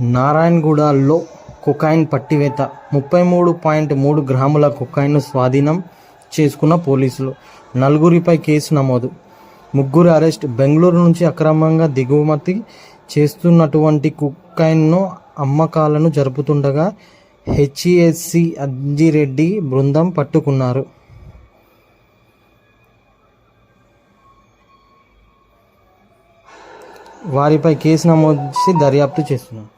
నారాయణగూడలో cocaine పట్టివేత ముప్పై మూడు point మూడు గ్రాముల కొకాయిన్ను స్వాధీనం చేసుకున్న పోలీసులు. నలుగురిపై కేసు నమోదు. ముగ్గురు అరెస్ట్. బెంగళూరు నుంచి అక్రమంగా దిగుమతి చేస్తున్నటువంటి కుక్కైన్ను అమ్మకాలను జరుపుతుండగా హెచ్ఈఎస్సి అంజిరెడ్డి బృందం పట్టుకున్నారు. వారిపై కేసు నమోదు చేసి దర్యాప్తు చేస్తున్నారు.